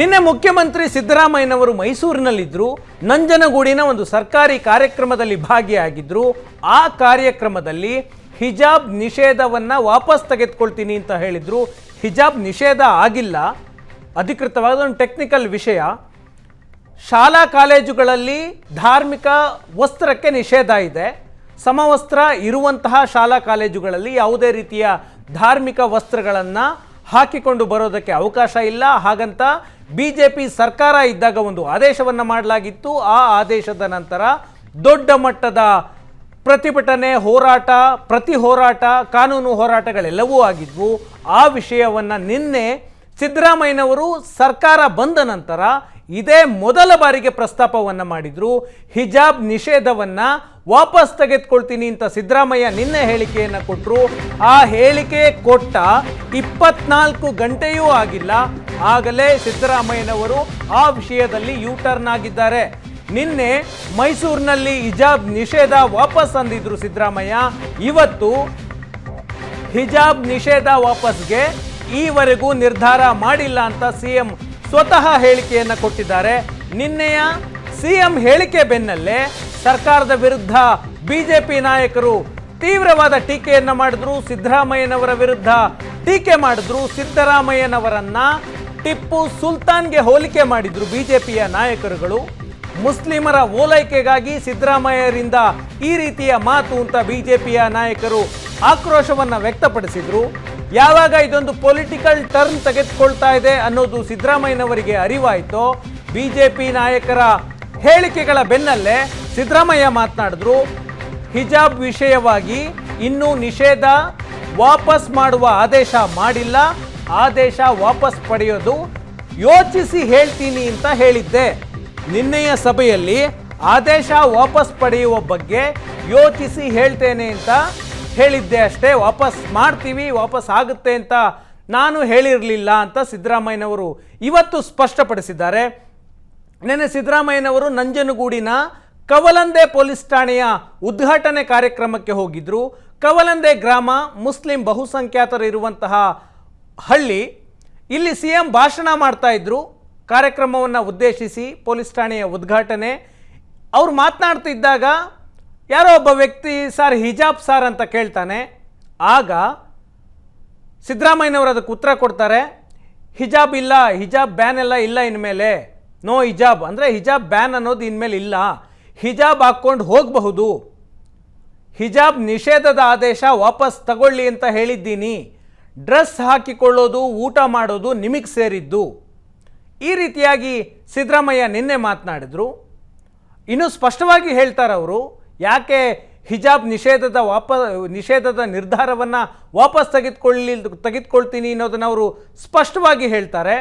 ನಿನ್ನೆ ಮುಖ್ಯಮಂತ್ರಿ ಸಿದ್ದರಾಮಯ್ಯನವರು ಮೈಸೂರಿನಲ್ಲಿದ್ದರು. ನಂಜನಗೂಡಿನ ಒಂದು ಸರ್ಕಾರಿ ಕಾರ್ಯಕ್ರಮದಲ್ಲಿ ಭಾಗಿಯಾಗಿದ್ದರು. ಆ ಕಾರ್ಯಕ್ರಮದಲ್ಲಿ ಹಿಜಾಬ್ ನಿಷೇಧವನ್ನು ವಾಪಸ್ ತೆಗೆದುಕೊಳ್ತೀನಿ ಅಂತ ಹೇಳಿದರು. ಹಿಜಾಬ್ ನಿಷೇಧ ಆಗಿಲ್ಲ. ಅಧಿಕೃತವಾದ ಒಂದು ಟೆಕ್ನಿಕಲ್ ವಿಷಯ. ಶಾಲಾ ಕಾಲೇಜುಗಳಲ್ಲಿ ಧಾರ್ಮಿಕ ವಸ್ತ್ರಕ್ಕೆ ನಿಷೇಧ ಇದೆ. ಸಮವಸ್ತ್ರ ಇರುವಂತಹ ಶಾಲಾ ಕಾಲೇಜುಗಳಲ್ಲಿ ಯಾವುದೇ ರೀತಿಯ ಧಾರ್ಮಿಕ ವಸ್ತ್ರಗಳನ್ನು ಹಾಕಿಕೊಂಡು ಬರೋದಕ್ಕೆ ಅವಕಾಶ ಇಲ್ಲ. ಹಾಗಂತ ಬಿ ಜೆ ಪಿ ಸರ್ಕಾರ ಇದ್ದಾಗ ಒಂದು ಆದೇಶವನ್ನು ಮಾಡಲಾಗಿತ್ತು. ಆ ಆದೇಶದ ನಂತರ ದೊಡ್ಡ ಮಟ್ಟದ ಪ್ರತಿಭಟನೆ, ಹೋರಾಟ, ಪ್ರತಿ ಹೋರಾಟ, ಕಾನೂನು ಹೋರಾಟಗಳೆಲ್ಲವೂ ಆಗಿದ್ವು. ಆ ವಿಷಯವನ್ನು ನಿನ್ನೆ ಸಿದ್ದರಾಮಯ್ಯನವರು ಸರ್ಕಾರ ಬಂದ ನಂತರ ಇದೇ ಮೊದಲ ಬಾರಿಗೆ ಪ್ರಸ್ತಾಪವನ್ನು ಮಾಡಿದ್ರು. ಹಿಜಾಬ್ ನಿಷೇಧವನ್ನು ವಾಪಸ್ ತೆಗೆದುಕೊಳ್ತೀನಿ ಅಂತ ಸಿದ್ದರಾಮಯ್ಯ ನಿನ್ನೆ ಹೇಳಿಕೆಯನ್ನು ಕೊಟ್ಟರು ಆ ಹೇಳಿಕೆ ಕೊಟ್ಟ ಇಪ್ಪತ್ನಾಲ್ಕು ಗಂಟೆಯೂ ಆಗಿಲ್ಲ. ಆಗಲೇ ಸಿದ್ದರಾಮಯ್ಯನವರು ಆ ವಿಷಯದಲ್ಲಿ ಯೂ ಟರ್ನ್ ಆಗಿದ್ದಾರೆ. ನಿನ್ನೆ ಮೈಸೂರಿನಲ್ಲಿ ಹಿಜಾಬ್ ನಿಷೇಧ ವಾಪಸ್ ಅಂದಿದ್ರು ಸಿದ್ದರಾಮಯ್ಯ. ಇವತ್ತು ಹಿಜಾಬ್ ನಿಷೇಧ ವಾಪಸ್ಗೆ ಈವರೆಗೂ ನಿರ್ಧಾರ ಮಾಡಿಲ್ಲ ಅಂತ ಸಿಎಂ ಸ್ವತಃ ಹೇಳಿಕೆಯನ್ನು ಕೊಟ್ಟಿದ್ದಾರೆ. ನಿನ್ನೆಯ ಸಿಎಂ ಹೇಳಿಕೆ ಬೆನ್ನಲ್ಲೇ ಸರ್ಕಾರದ ವಿರುದ್ಧ ಬಿಜೆಪಿ ನಾಯಕರು ತೀವ್ರವಾದ ಟೀಕೆಯನ್ನು ಮಾಡಿದ್ರು. ಸಿದ್ದರಾಮಯ್ಯನವರ ವಿರುದ್ಧ ಟೀಕೆ ಮಾಡಿದ್ರು. ಸಿದ್ದರಾಮಯ್ಯನವರನ್ನ ಟಿಪ್ಪು ಸುಲ್ತಾನ್ಗೆ ಹೋಲಿಕೆ ಮಾಡಿದ್ರು ಬಿಜೆಪಿಯ ನಾಯಕರುಗಳು. ಮುಸ್ಲಿಮರ ಓಲೈಕೆಗಾಗಿ ಸಿದ್ದರಾಮಯ್ಯರಿಂದ ಈ ರೀತಿಯ ಮಾತು ಅಂತ ಬಿಜೆಪಿಯ ನಾಯಕರು ಆಕ್ರೋಶವನ್ನು ವ್ಯಕ್ತಪಡಿಸಿದ್ರು. ಯಾವಾಗ ಇದೊಂದು ಪೊಲಿಟಿಕಲ್ ಟರ್ನ್ ತೆಗೆದುಕೊಳ್ತಾ ಇದೆ ಅನ್ನೋದು ಸಿದ್ದರಾಮಯ್ಯನವರಿಗೆ ಅರಿವಾಯಿತು. ಬಿಜೆಪಿ ನಾಯಕರ ಹೇಳಿಕೆಗಳ ಬೆನ್ನಲ್ಲೇ ಸಿದ್ದರಾಮಯ್ಯ ಮಾತನಾಡಿದ್ರು, ಹಿಜಾಬ್ ವಿಷಯವಾಗಿ ಇನ್ನೂ ನಿಷೇಧ ವಾಪಸ್ ಮಾಡುವ ಆದೇಶ ಮಾಡಿಲ್ಲ, ಆದೇಶ ವಾಪಸ್ ಪಡೆಯೋದು ಯೋಚಿಸಿ ಹೇಳ್ತೀನಿ ಅಂತ ಹೇಳಿದ್ದೆ. ನಿನ್ನೆಯ ಸಭೆಯಲ್ಲಿ ಆದೇಶ ವಾಪಸ್ ಪಡೆಯುವ ಬಗ್ಗೆ ಯೋಚಿಸಿ ಹೇಳ್ತೇನೆ ಅಂತ ಹೇಳಿದ್ದೆ ಅಷ್ಟೇ, ವಾಪಸ್ ಮಾಡ್ತೀವಿ, ವಾಪಸ್ ಆಗುತ್ತೆ ಅಂತ ನಾನು ಹೇಳಿರಲಿಲ್ಲ ಅಂತ ಸಿದ್ದರಾಮಯ್ಯನವರು ಇವತ್ತು ಸ್ಪಷ್ಟಪಡಿಸಿದ್ದಾರೆ. ನಿನ್ನೆ ಸಿದ್ದರಾಮಯ್ಯನವರು ನಂಜನಗೂಡಿನ ಕವಲಂದೆ ಪೊಲೀಸ್ ಠಾಣೆಯ ಉದ್ಘಾಟನೆ ಕಾರ್ಯಕ್ರಮಕ್ಕೆ ಹೋಗಿದ್ರು. ಕವಲಂದೆ ಗ್ರಾಮ ಮುಸ್ಲಿಂ ಬಹುಸಂಖ್ಯಾತರು ಇರುವಂತಹ ಹಳ್ಳಿ. ಇಲ್ಲಿ ಸಿ ಎಂ ಭಾಷಣ ಮಾಡ್ತಾ ಇದ್ರು. ಕಾರ್ಯಕ್ರಮವನ್ನು ಉದ್ದೇಶಿಸಿ ಪೊಲೀಸ್ ಠಾಣೆಯ ಉದ್ಘಾಟನೆ. ಅವ್ರು ಮಾತನಾಡ್ತಿದ್ದಾಗ ಯಾರೋ ಒಬ್ಬ ವ್ಯಕ್ತಿ, ಸರ್ ಹಿಜಾಬ್ ಸಾರ್ ಅಂತ ಕೇಳ್ತಾನೆ. ಆಗ ಸಿದ್ದರಾಮಯ್ಯನವರು ಅದಕ್ಕೆ ಉತ್ತರ ಕೊಡ್ತಾರೆ, ಹಿಜಾಬ್ ಇಲ್ಲ, ಹಿಜಾಬ್ ಬ್ಯಾನ್ ಎಲ್ಲ ಇಲ್ಲ ಇನ್ಮೇಲೆ. ನೋ ಹಿಜಾಬ್. ಅಂದರೆ ಹಿಜಾಬ್ ಬ್ಯಾನ್ ಅನ್ನೋದು ಇನ್ಮೇಲೆ ಇಲ್ಲ. ಹಿಜಾಬ್ ಹಾಕ್ಕೊಂಡು ಹೋಗಬಹುದು. ಹಿಜಾಬ್ ನಿಷೇಧದ ಆದೇಶ ವಾಪಸ್ ತಗೊಳ್ಳಿ ಅಂತ ಹೇಳಿದ್ದೀನಿ. ಡ್ರೆಸ್ ಹಾಕಿಕೊಳ್ಳೋದು, ಊಟ ಮಾಡೋದು ನಿಮಗೆ ಸೇರಿದ್ದು. ಈ ರೀತಿಯಾಗಿ ಸಿದ್ದರಾಮಯ್ಯ ನಿನ್ನೆ ಮಾತನಾಡಿದರು. ಇನ್ನು ಸ್ಪಷ್ಟವಾಗಿ ಹೇಳ್ತಾರೆ ಅವರು ಯಾಕೆ ಹಿಜಾಬ್ ನಿಷೇಧದ ವಾಪ, ನಿಷೇಧದ ನಿರ್ಧಾರವನ್ನು ವಾಪಸ್ ತೆಗೆದುಕೊಳ್ಳಿ ತೆಗೆದುಕೊಳ್ತೀನಿ ಅನ್ನೋದನ್ನು ಅವರು ಸ್ಪಷ್ಟವಾಗಿ ಹೇಳ್ತಾರೆ.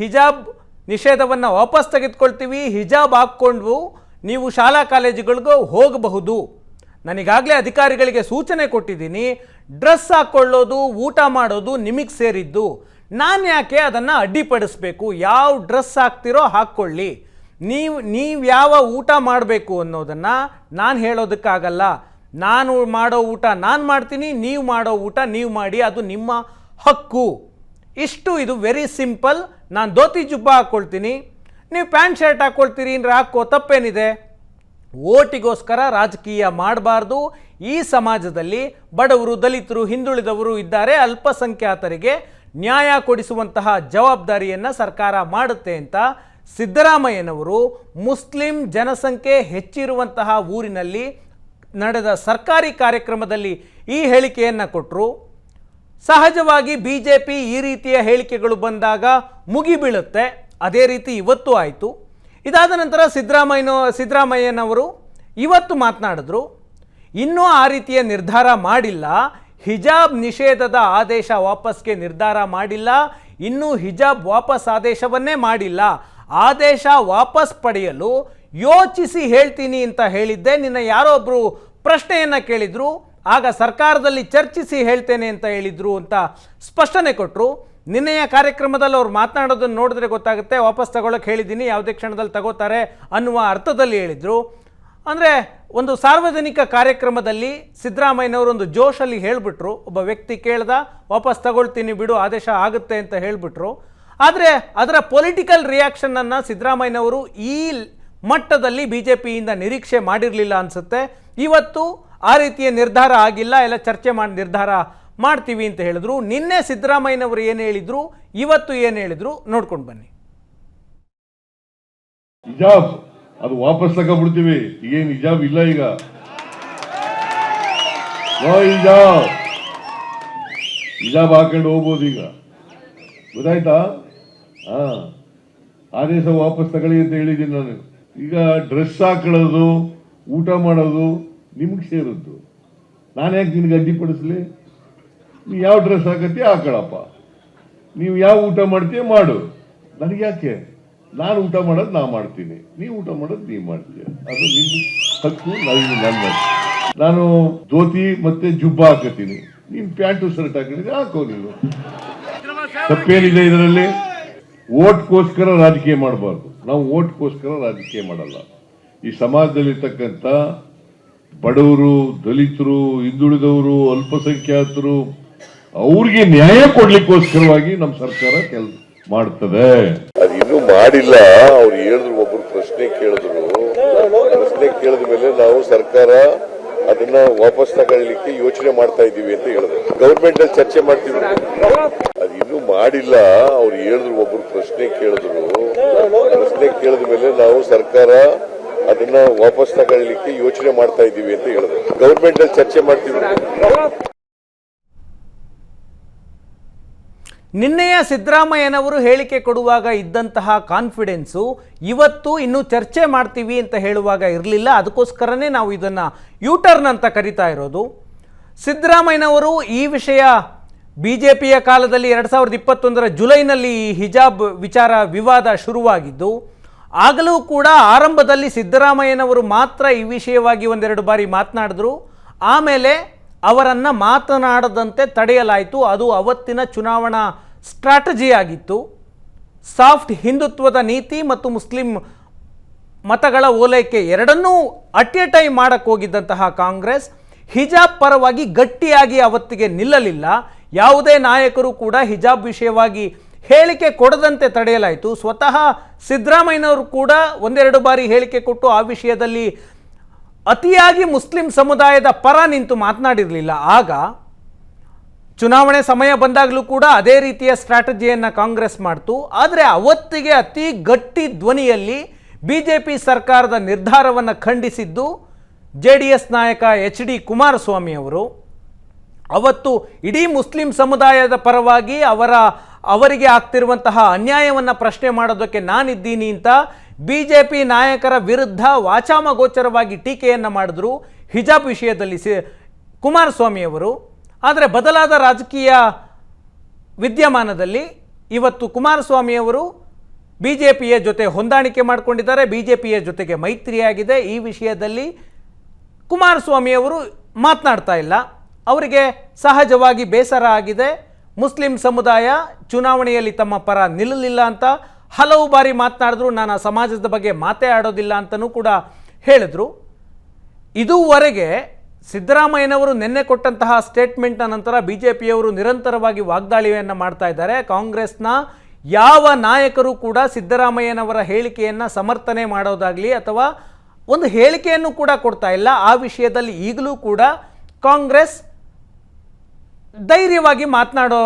ಹಿಜಾಬ್ ನಿಷೇಧವನ್ನು ವಾಪಸ್ ತೆಗೆದುಕೊಳ್ತೀವಿ, ಹಿಜಾಬ್ ಹಾಕ್ಕೊಂಡು ನೀವು ಶಾಲಾ ಕಾಲೇಜುಗಳಿಗೂ ಹೋಗಬಹುದು. ನನಗಾಗಲೇ ಅಧಿಕಾರಿಗಳಿಗೆ ಸೂಚನೆ ಕೊಟ್ಟಿದ್ದೀನಿ, ಡ್ರೆಸ್ ಹಾಕ್ಕೊಳ್ಳೋದು ಊಟ ಮಾಡೋದು ನಿಮಗೆ ಸೇರಿದ್ದು. ನಾನು ಯಾಕೆ ಅದನ್ನು ಅಡ್ಡಿಪಡಿಸಬೇಕು? ಯಾವ ಡ್ರೆಸ್ ಹಾಕ್ತಿರೋ ಹಾಕ್ಕೊಳ್ಳಿ ನೀವು ನೀವು ಯಾವ ಊಟ ಮಾಡಬೇಕು ಅನ್ನೋದನ್ನು ನಾನು ಹೇಳೋದಕ್ಕಾಗಲ್ಲ. ನಾನು ಮಾಡೋ ಊಟ ನಾನು ಮಾಡ್ತೀನಿ, ನೀವು ಮಾಡೋ ಊಟ ನೀವು ಮಾಡಿ, ಅದು ನಿಮ್ಮ ಹಕ್ಕು. ಇಷ್ಟು ಇದು ವೆರಿ ಸಿಂಪಲ್ ನಾನು ಧೋತಿ ಜುಬ್ಬ ಹಾಕ್ಕೊಳ್ತೀನಿ ನೀವು ಪ್ಯಾಂಟ್ ಶರ್ಟ್ ಹಾಕ್ಕೊಳ್ತೀರಿ ಅಂದರೆ ಹಾಕೋ ತಪ್ಪೇನಿದೆ. ಓಟಿಗೋಸ್ಕರ ರಾಜಕೀಯ ಮಾಡಬಾರ್ದು. ಈ ಸಮಾಜದಲ್ಲಿ ಬಡವರು, ದಲಿತರು, ಹಿಂದುಳಿದವರು ಇದ್ದಾರೆ ಅಲ್ಪಸಂಖ್ಯಾತರಿಗೆ ನ್ಯಾಯ ಕೊಡಿಸುವಂತಹ ಜವಾಬ್ದಾರಿಯನ್ನು ಸರ್ಕಾರ ಮಾಡುತ್ತೆ ಅಂತ ಸಿದ್ದರಾಮಯ್ಯನವರು ಮುಸ್ಲಿಂ ಜನಸಂಖ್ಯೆ ಹೆಚ್ಚಿರುವಂತಹ ಊರಿನಲ್ಲಿ ನಡೆದ ಸರ್ಕಾರಿ ಕಾರ್ಯಕ್ರಮದಲ್ಲಿ ಈ ಹೇಳಿಕೆಯನ್ನು ಕೊಟ್ಟರು ಸಹಜವಾಗಿ ಬಿ ಜೆ ಪಿ ಈ ರೀತಿಯ ಹೇಳಿಕೆಗಳು ಬಂದಾಗ ಮುಗಿಬೀಳುತ್ತೆ. ಅದೇ ರೀತಿ ಇವತ್ತು ಆಯಿತು. ಇದಾದ ನಂತರ ಸಿದ್ದರಾಮಯ್ಯನ, ಸಿದ್ದರಾಮಯ್ಯನವರು ಇವತ್ತು ಮಾತನಾಡಿದ್ರು. ಇನ್ನೂ ಆ ರೀತಿಯ ನಿರ್ಧಾರ ಮಾಡಿಲ್ಲ. ಹಿಜಾಬ್ ನಿಷೇಧದ ಆದೇಶ ವಾಪಸ್ಗೆ ನಿರ್ಧಾರ ಮಾಡಿಲ್ಲ. ಇನ್ನೂ ಹಿಜಾಬ್ ವಾಪಸ್ ಆದೇಶವನ್ನೇ ಮಾಡಿಲ್ಲ. ಆದೇಶ ವಾಪಸ್ ಪಡೆಯಲು ಯೋಚಿಸಿ ಹೇಳ್ತೀನಿ ಅಂತ ಹೇಳಿದ್ದೆ. ನಿನ್ನ ಯಾರೋ ಒಬ್ಬರು ಪ್ರಶ್ನೆಯನ್ನು ಕೇಳಿದ್ರು, ಆಗ ಸರ್ಕಾರದಲ್ಲಿ ಚರ್ಚಿಸಿ ಹೇಳ್ತೇನೆ ಅಂತ ಹೇಳಿದ್ರು ಅಂತ ಸ್ಪಷ್ಟನೆ ಕೊಟ್ಟರು ನಿನ್ನೆಯ ಕಾರ್ಯಕ್ರಮದಲ್ಲಿ ಅವ್ರು ಮಾತನಾಡೋದನ್ನು ನೋಡಿದ್ರೆ ಗೊತ್ತಾಗುತ್ತೆ, ವಾಪಸ್ ತಗೊಳ್ಳೋಕೆ ಹೇಳಿದ್ದೀನಿ, ಯಾವುದೇ ಕ್ಷಣದಲ್ಲಿ ತಗೋತಾರೆ ಅನ್ನುವ ಅರ್ಥದಲ್ಲಿ ಹೇಳಿದರು. ಅಂದರೆ ಒಂದು ಸಾರ್ವಜನಿಕ ಕಾರ್ಯಕ್ರಮದಲ್ಲಿ ಸಿದ್ದರಾಮಯ್ಯನವರು ಒಂದು ಜೋಶಲ್ಲಿ ಹೇಳಿಬಿಟ್ರು. ಒಬ್ಬ ವ್ಯಕ್ತಿ ಕೇಳ್ದ, ವಾಪಸ್ ತಗೊಳ್ತೀನಿ ಬಿಡು, ಆದೇಶ ಆಗುತ್ತೆ ಅಂತ ಹೇಳಿಬಿಟ್ರು. ಆದರೆ ಅದರ ಪೊಲಿಟಿಕಲ್ ರಿಯಾಕ್ಷನನ್ನು ಸಿದ್ದರಾಮಯ್ಯನವರು ಈ ಮಟ್ಟದಲ್ಲಿ ಬಿ ಜೆ ಪಿಯಿಂದ ನಿರೀಕ್ಷೆ ಮಾಡಿರಲಿಲ್ಲ ಅನಿಸುತ್ತೆ. ಇವತ್ತು ಆ ರೀತಿಯ ನಿರ್ಧಾರ ಆಗಿಲ್ಲ, ಎಲ್ಲ ಚರ್ಚೆ ಮಾಡಿ, ನಿರ್ಧಾರ ಮಾಡ್ತೀವಿ ಅಂತ ಹೇಳಿದ್ರು. ನಿನ್ನೆ ಸಿದ್ದರಾಮಯ್ಯನವರು ಏನು ಹೇಳಿದ್ರು? ಇವತ್ತು ಏನು ಹೇಳಿದ್ರು? ನೋಡ್ಕೊಂಡು ಬನ್ನಿ. ಹಿಜಾಬ್, ಅದು ವಾಪಸ್ ತಗೊಂಡ್ಬಿಡ್ತೀವಿ. ಈಗೇನು ಹಿಜಾಬ್ ಇಲ್ಲ ಈಗ. ನೋ ಹಿಜಾಬ್. ಹಿಜಾಬ್ ಹಾಕೊಂಡು ಹೋಗ್ಬೋದು ಈಗ. ಗೊತ್ತಾಯ್ತಾ? ಹಾ ಆದೇಶ ವಾಪಸ್ ತಗೊಳ್ಳಿ ಅಂತ ಹೇಳಿದ್ದೀನಿ ನಾನು. ಈಗ ಡ್ರೆಸ್ ಹಾಕೊಳ್ಳೋದು, ಊಟ ಮಾಡೋದು ನಿಮ್ಗೆ ಸೇರಿದ್ದು. ನಾನು ಯಾಕೆ ನಿನಗೆ ಅಡ್ಡಿಪಡಿಸ್ಲಿ? ನೀ ಯಾವ ಡ್ರೆಸ್ ಹಾಕತ್ತೀಯ ಹಾಕೊಳ್ಳಪ್ಪ ನೀವು ಯಾವ ಊಟ ಮಾಡ್ತೀಯ ಮಾಡು. ನನಗೆ ಯಾಕೆ? ನಾನು ಊಟ ಮಾಡೋದು ನಾ ಮಾಡ್ತೀನಿ. ನೀವು ಊಟ ಮಾಡೋದು ನೀವು ಮಾಡ್ತೀಯ. ಅದು ನಿಮ್ಮ ಹಕ್ಕು ನನ್ನ. ನಾನು ಧೋತಿ ಮತ್ತೆ ಜುಬ್ಬ ಹಾಕತ್ತೀನಿ. ನೀನು ಪ್ಯಾಂಟು, ಶರ್ಟ್ ಹಾಕಿದ್ರೆ ಹಾಕೋ ನೀನು. ತಪ್ಪೇನಿದೆ ಇದರಲ್ಲಿ? ಓಟ್ಗೋಸ್ಕರ ರಾಜಕೀಯ ಮಾಡಬಾರ್ದು. ನಾವು ಓಟ್ಗೋಸ್ಕರ ರಾಜಕೀಯ ಮಾಡಲ್ಲ. ಈ ಸಮಾಜದಲ್ಲಿರ್ತಕ್ಕಂಥ ಬಡವರು, ದಲಿತರು, ಹಿಂದುಳಿದವರು, ಅಲ್ಪಸಂಖ್ಯಾತರು, ಅವ್ರಿಗೆ ನ್ಯಾಯ ಕೊಡ್ಲಿಕ್ಕೋಸ್ಕರವಾಗಿ ನಮ್ಮ ಸರ್ಕಾರ ಕೆಲ್, ಮಾಡ್ತದೆ. ಅದು ಇನ್ನೂ ಮಾಡಿಲ್ಲ. ಅವ್ರು ಹೇಳಿದ್ರು, ಒಬ್ರು ಪ್ರಶ್ನೆ ಕೇಳಿದ್ರು. ಪ್ರಶ್ನೆ ಕೇಳಿದ ಮೇಲೆ ನಾವು ಸರ್ಕಾರ ಅದನ್ನ ವಾಪಸ್ ತಗೊಳ್ಳಿಕ್ಕೆ ಯೋಚನೆ ಮಾಡ್ತಾ ಇದ್ದೀವಿ ಅಂತ ಹೇಳಿದ್ರು. ಗೌರ್ಮೆಂಟ್ ಅಲ್ಲಿ ಚರ್ಚೆ ಇನ್ನೂ ಮಾಡಿಲ್ಲ, ಅವ್ರು ಹೇಳಿದ್ರು, ಒಬ್ರು ಪ್ರಶ್ನೆ ಕೇಳಿದ್ರು. ಪ್ರಶ್ನೆ ಕೇಳಿದ ಮೇಲೆ ನಾವು ಸರ್ಕಾರ ಅದನ್ನ ವಾಪಸ್ ತಗೊಳ್ಳಿಕ್ಕೆ ಯೋಚನೆ ಮಾಡ್ತಾ ಇದ್ದೀವಿ ಅಂತ ಹೇಳಿದ್ರು. ಗೌರ್ಮೆಂಟ್ ಅಲ್ಲಿ ಚರ್ಚೆ ಮಾಡ್ತೀವಿ ನಿನ್ನೆಯ ಸಿದ್ದರಾಮಯ್ಯನವರು ಹೇಳಿಕೆ ಕೊಡುವಾಗ ಇದ್ದಂತಹ ಕಾನ್ಫಿಡೆನ್ಸು ಇವತ್ತು ಇನ್ನೂ ಚರ್ಚೆ ಮಾಡ್ತೀವಿ ಅಂತ ಹೇಳುವಾಗ ಇರಲಿಲ್ಲ. ಅದಕ್ಕೋಸ್ಕರನೇ ನಾವು ಇದನ್ನು ಯೂಟರ್ನ್ ಅಂತ ಕರಿತಾ ಇರೋದು. ಸಿದ್ದರಾಮಯ್ಯನವರು ಈ ವಿಷಯ ಬಿ ಜೆ ಪಿಯ ಕಾಲದಲ್ಲಿ ಎರಡು ಸಾವಿರದ ಇಪ್ಪತ್ತೊಂದರ ಜುಲೈನಲ್ಲಿ ಈ ಹಿಜಾಬ್ ವಿಚಾರ ವಿವಾದ ಶುರುವಾಗಿದ್ದು, ಆಗಲೂ ಕೂಡ ಆರಂಭದಲ್ಲಿ ಸಿದ್ದರಾಮಯ್ಯನವರು ಮಾತ್ರ ಈ ವಿಷಯವಾಗಿ ಒಂದೆರಡು ಬಾರಿ ಮಾತನಾಡಿದ್ರು. ಆಮೇಲೆ ಅವರನ್ನು ಮಾತನಾಡದಂತೆ ತಡೆಯಲಾಯಿತು. ಅದು ಅವತ್ತಿನ ಚುನಾವಣಾ ಸ್ಟ್ರಾಟಜಿ ಆಗಿತ್ತು ಸಾಫ್ಟ್ ಹಿಂದುತ್ವದ ನೀತಿ ಮತ್ತು ಮುಸ್ಲಿಂ ಮತಗಳ ಓಲೈಕೆ ಎರಡನ್ನೂ ಅಟ್ ಎ ಟೈಮ್ ಮಾಡಕ್ಕೆ ಹೋಗಿದ್ದಂತಹ ಕಾಂಗ್ರೆಸ್ ಹಿಜಾಬ್ ಪರವಾಗಿ ಗಟ್ಟಿಯಾಗಿ ಅವತ್ತಿಗೆ ನಿಲ್ಲಲಿಲ್ಲ. ಯಾವುದೇ ನಾಯಕರು ಕೂಡ ಹಿಜಾಬ್ ವಿಷಯವಾಗಿ ಹೇಳಿಕೆ ಕೊಡದಂತೆ ತಡೆಯಲಾಯಿತು. ಸ್ವತಃ ಸಿದ್ದರಾಮಯ್ಯನವರು ಕೂಡ ಒಂದೆರಡು ಬಾರಿ ಹೇಳಿಕೆ ಕೊಟ್ಟು ಆ ವಿಷಯದಲ್ಲಿ ಅತಿಯಾಗಿ ಮುಸ್ಲಿಂ ಸಮುದಾಯದ ಪರ ನಿಂತು ಮಾತನಾಡಿರಲಿಲ್ಲ. ಆಗ ಚುನಾವಣೆ ಸಮಯ ಬಂದಾಗಲೂ ಕೂಡ ಅದೇ ರೀತಿಯ ಸ್ಟ್ರಾಟಜಿಯನ್ನು ಕಾಂಗ್ರೆಸ್ ಮಾಡ್ತು. ಆದರೆ ಅವತ್ತಿಗೆ ಅತಿ ಗಟ್ಟಿ ಧ್ವನಿಯಲ್ಲಿ ಬಿ ಜೆ ಪಿ ಸರ್ಕಾರದ ನಿರ್ಧಾರವನ್ನು ಖಂಡಿಸಿದ್ದು ಜೆ ಡಿ ಎಸ್ ನಾಯಕ ಎಚ್ ಡಿ ಕುಮಾರಸ್ವಾಮಿ ಅವರು. ಅವತ್ತು ಇಡೀ ಮುಸ್ಲಿಂ ಸಮುದಾಯದ ಪರವಾಗಿ ಅವರ, ಅವರಿಗೆ ಆಗ್ತಿರುವಂತಹ ಅನ್ಯಾಯವನ್ನು ಪ್ರಶ್ನೆ ಮಾಡೋದಕ್ಕೆ ನಾನಿದ್ದೀನಿ ಅಂತ ಬಿ ಜೆ ಪಿ ನಾಯಕರ ವಿರುದ್ಧ ವಾಚಾಮಗೋಚರವಾಗಿ ಟೀಕೆಯನ್ನು ಮಾಡಿದ್ರು ಹಿಜಾಬ್ ವಿಷಯದಲ್ಲಿ ಸಿ ಕುಮಾರಸ್ವಾಮಿಯವರು ಆದರೆ ಬದಲಾದ ರಾಜಕೀಯ ವಿದ್ಯಮಾನದಲ್ಲಿ ಇವತ್ತು ಕುಮಾರಸ್ವಾಮಿಯವರು ಬಿ ಜೆ ಪಿಯ ಜೊತೆ ಹೊಂದಾಣಿಕೆ ಮಾಡಿಕೊಂಡಿದ್ದಾರೆ ಬಿ ಜೆ ಪಿಯ ಜೊತೆಗೆ ಮೈತ್ರಿಯಾಗಿದೆ. ಈ ವಿಷಯದಲ್ಲಿ ಕುಮಾರಸ್ವಾಮಿಯವರು ಮಾತನಾಡ್ತಾ ಇಲ್ಲ. ಅವರಿಗೆ ಸಹಜವಾಗಿ ಬೇಸರ ಆಗಿದೆ. ಮುಸ್ಲಿಂ ಸಮುದಾಯ ಚುನಾವಣೆಯಲ್ಲಿ ತಮ್ಮ ಪರ ನಿಲ್ಲಲಿಲ್ಲ ಅಂತ ಹಲವು ಬಾರಿ ಮಾತನಾಡಿದ್ರು. ನಾನು ಆ ಸಮಾಜದ ಬಗ್ಗೆ ಮಾತೇ ಆಡೋದಿಲ್ಲ ಅಂತಲೂ ಕೂಡ ಹೇಳಿದ್ರು. ಇದುವರೆಗೆ ಸಿದ್ದರಾಮಯ್ಯನವರು ನಿನ್ನೆ ಕೊಟ್ಟಂತಹ ಸ್ಟೇಟ್ಮೆಂಟ್ನ ನಂತರ ಬಿ ಜೆ ಪಿಯವರು ನಿರಂತರವಾಗಿ ವಾಗ್ದಾಳಿಯನ್ನು ಮಾಡ್ತಾ ಇದ್ದಾರೆ. ಕಾಂಗ್ರೆಸ್ನ ಯಾವ ನಾಯಕರು ಕೂಡ ಸಿದ್ದರಾಮಯ್ಯನವರ ಹೇಳಿಕೆಯನ್ನು ಸಮರ್ಥನೆ ಮಾಡೋದಾಗಲಿ ಅಥವಾ ಒಂದು ಹೇಳಿಕೆಯನ್ನು ಕೂಡ ಕೊಡ್ತಾ ಇಲ್ಲ. ಆ ವಿಷಯದಲ್ಲಿ ಈಗಲೂ ಕೂಡ ಕಾಂಗ್ರೆಸ್ ಧೈರ್ಯವಾಗಿ ಮಾತನಾಡೋ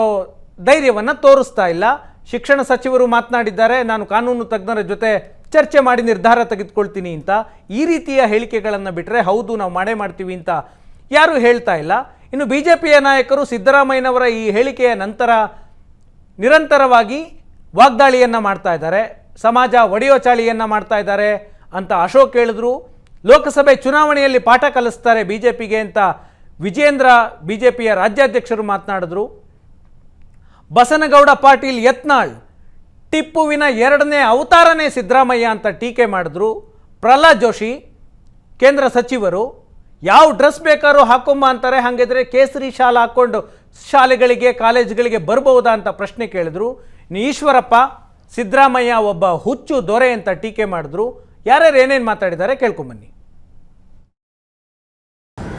ಧೈರ್ಯವನ್ನು ತೋರಿಸ್ತಾ ಇಲ್ಲ. ಶಿಕ್ಷಣ ಸಚಿವರು ಮಾತನಾಡಿದ್ದಾರೆ, ನಾನು ಕಾನೂನು ತಜ್ಞರ ಜೊತೆ ಚರ್ಚೆ ಮಾಡಿ ನಿರ್ಧಾರ ತೆಗೆದುಕೊಳ್ತೀನಿ ಅಂತ. ಈ ರೀತಿಯ ಹೇಳಿಕೆಗಳನ್ನು ಬಿಟ್ಟರೆ ಹೌದು, ನಾವು ಮಾಡೇ ಮಾಡ್ತೀವಿ ಅಂತ ಯಾರೂ ಹೇಳ್ತಾ ಇಲ್ಲ. ಇನ್ನು ಬಿ ಜೆ ಪಿಯ ನಾಯಕರು ಸಿದ್ದರಾಮಯ್ಯನವರ ಈ ಹೇಳಿಕೆಯ ನಂತರ ನಿರಂತರವಾಗಿ ವಾಗ್ದಾಳಿಯನ್ನು ಮಾಡ್ತಾ ಇದ್ದಾರೆ. ಸಮಾಜ ಒಡೆಯೋ ಚಾಳಿಯನ್ನು ಮಾಡ್ತಾ ಇದ್ದಾರೆ ಅಂತ ಅಶೋಕ್ ಹೇಳಿದ್ರು. ಲೋಕಸಭೆ ಚುನಾವಣೆಯಲ್ಲಿ ಪಾಠ ಕಲಿಸ್ತಾರೆ ಬಿ ಜೆ ಪಿಗೆ ಅಂತ ವಿಜೇಂದ್ರ ಬಿ ಜೆ ಪಿಯ ರಾಜ್ಯಾಧ್ಯಕ್ಷರು ಮಾತನಾಡಿದ್ರು. ಬಸನಗೌಡ ಪಾಟೀಲ್ ಯತ್ನಾಳ್ ಟಿಪ್ಪುವಿನ ಎರಡನೇ ಅವತಾರನೇ ಸಿದ್ದರಾಮಯ್ಯ ಅಂತ ಟೀಕೆ ಮಾಡಿದ್ರು. ಪ್ರಹ್ಲಾದ್ ಜೋಶಿ, ಕೇಂದ್ರ ಸಚಿವರು, ಯಾವ ಡ್ರೆಸ್ ಬೇಕಾದ್ರೂ ಹಾಕೊಂಬ ಅಂತಾರೆ, ಹಾಗಿದ್ರೆ ಕೇಸರಿ ಶಾಲೆ ಹಾಕ್ಕೊಂಡು ಶಾಲೆಗಳಿಗೆ, ಕಾಲೇಜುಗಳಿಗೆ ಬರ್ಬೋದಾ ಅಂತ ಪ್ರಶ್ನೆ ಕೇಳಿದ್ರು. ಈಶ್ವರಪ್ಪ, ಸಿದ್ದರಾಮಯ್ಯ ಒಬ್ಬ ಹುಚ್ಚು ದೊರೆ ಅಂತ ಟೀಕೆ ಮಾಡಿದ್ರು. ಯಾರ್ಯಾರು ಏನೇನು ಮಾತಾಡಿದ್ದಾರೆ ಕೇಳ್ಕೊಂಬನ್ನಿ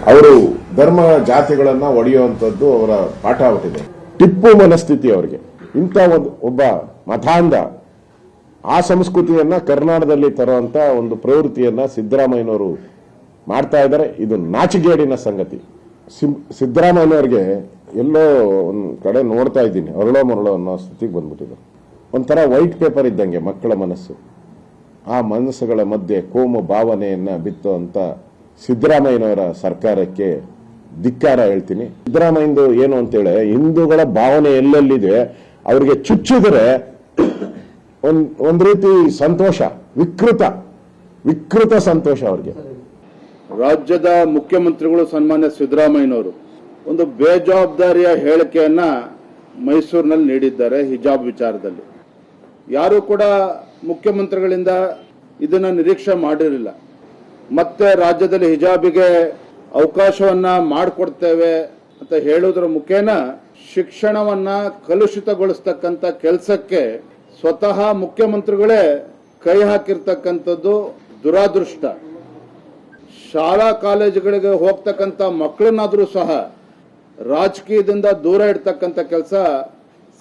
ಅವರು ಧರ್ಮ ಜಾತಿಗಳನ್ನ ಒಡೆಯುವಂಥದ್ದು ಅವರ ಪಾಠ ಆಗ್ಬಿಟ್ಟಿದೆ ಟಿಪ್ಪು ಮನಸ್ಥಿತಿ ಅವರಿಗೆ. ಇಂಥ ಒಂದು ಒಬ್ಬ ಮತಾಂಧ ಆ ಸಂಸ್ಕೃತಿಯನ್ನ ಕರ್ನಾಟಕದಲ್ಲಿ ತರುವಂತ ಒಂದು ಪ್ರವೃತ್ತಿಯನ್ನ ಸಿದ್ದರಾಮಯ್ಯನವರು ಮಾಡ್ತಾ ಇದ್ದಾರೆ. ಇದು ನಾಚಿಗೇಡಿನ ಸಂಗತಿ. ಸಿದ್ದರಾಮಯ್ಯನವರಿಗೆ ಎಲ್ಲೋ ಒಂದು ಕಡೆ ನೋಡ್ತಾ ಇದ್ದೀನಿ. ಅರಳೋ ಮರಳೋ ಅನ್ನೋ ಸ್ಥಿತಿಗೆ ಬಂದ್ಬಿಟ್ಟಿದೆ ಒಂಥರ ವೈಟ್ ಪೇಪರ್ ಇದ್ದಂಗೆ ಮಕ್ಕಳ ಮನಸ್ಸು. ಆ ಮನಸ್ಸುಗಳ ಮಧ್ಯೆ ಕೋಮು ಭಾವನೆಯನ್ನ ಬಿತ್ತುವಂತ ಸಿದ್ದರಾಮಯ್ಯನವರ ಸರ್ಕಾರಕ್ಕೆ ಧಿಕ್ಕಾರ ಹೇಳ್ತೀನಿ. ಸಿದ್ದರಾಮಯ್ಯಂದು ಏನು ಅಂತೇಳಿ, ಹಿಂದೂಗಳ ಭಾವನೆ ಎಲ್ಲೆಲ್ಲಿದೆ, ಅವರಿಗೆ ಚುಚ್ಚಿದರೆ ಒಂದ್ ಒಂದ್ ರೀತಿ ಸಂತೋಷ, ವಿಕೃತ ವಿಕೃತ ಸಂತೋಷ ಅವ್ರಿಗೆ. ರಾಜ್ಯದ ಮುಖ್ಯಮಂತ್ರಿಗಳು ಸನ್ಮಾನ್ಯ ಸಿದ್ದರಾಮಯ್ಯನವರು ಒಂದು ಬೇಜವಾಬ್ದಾರಿಯ ಹೇಳಿಕೆಯನ್ನ ಮೈಸೂರಿನಲ್ಲಿ ನೀಡಿದ್ದಾರೆ ಹಿಜಾಬ್ ವಿಚಾರದಲ್ಲಿ. ಯಾರು ಕೂಡ ಮುಖ್ಯಮಂತ್ರಿಗಳಿಂದ ಇದನ್ನ ನಿರೀಕ್ಷೆ ಮಾಡಿರಲಿಲ್ಲ. ಮತ್ತೆ ರಾಜ್ಯದಲ್ಲಿ ಹಿಜಾಬಿಗೆ ಅವಕಾಶವನ್ನ ಮಾಡಿಕೊಡ್ತೇವೆ ಅಂತ ಹೇಳುವುದರ ಮುಖೇನ ಶಿಕ್ಷಣವನ್ನ ಕಲುಷಿತಗೊಳಿಸ್ತಕ್ಕಂಥ ಕೆಲಸಕ್ಕೆ ಸ್ವತಃ ಮುಖ್ಯಮಂತ್ರಿಗಳೇ ಕೈ ಹಾಕಿರ್ತಕ್ಕಂಥದ್ದು ದುರಾದೃಷ್ಟ. ಶಾಲಾ ಕಾಲೇಜುಗಳಿಗೆ ಹೋಗ್ತಕ್ಕಂಥ ಮಕ್ಕಳನ್ನಾದರೂ ಸಹ ರಾಜಕೀಯದಿಂದ ದೂರ ಇಡ್ತಕ್ಕಂಥ ಕೆಲಸ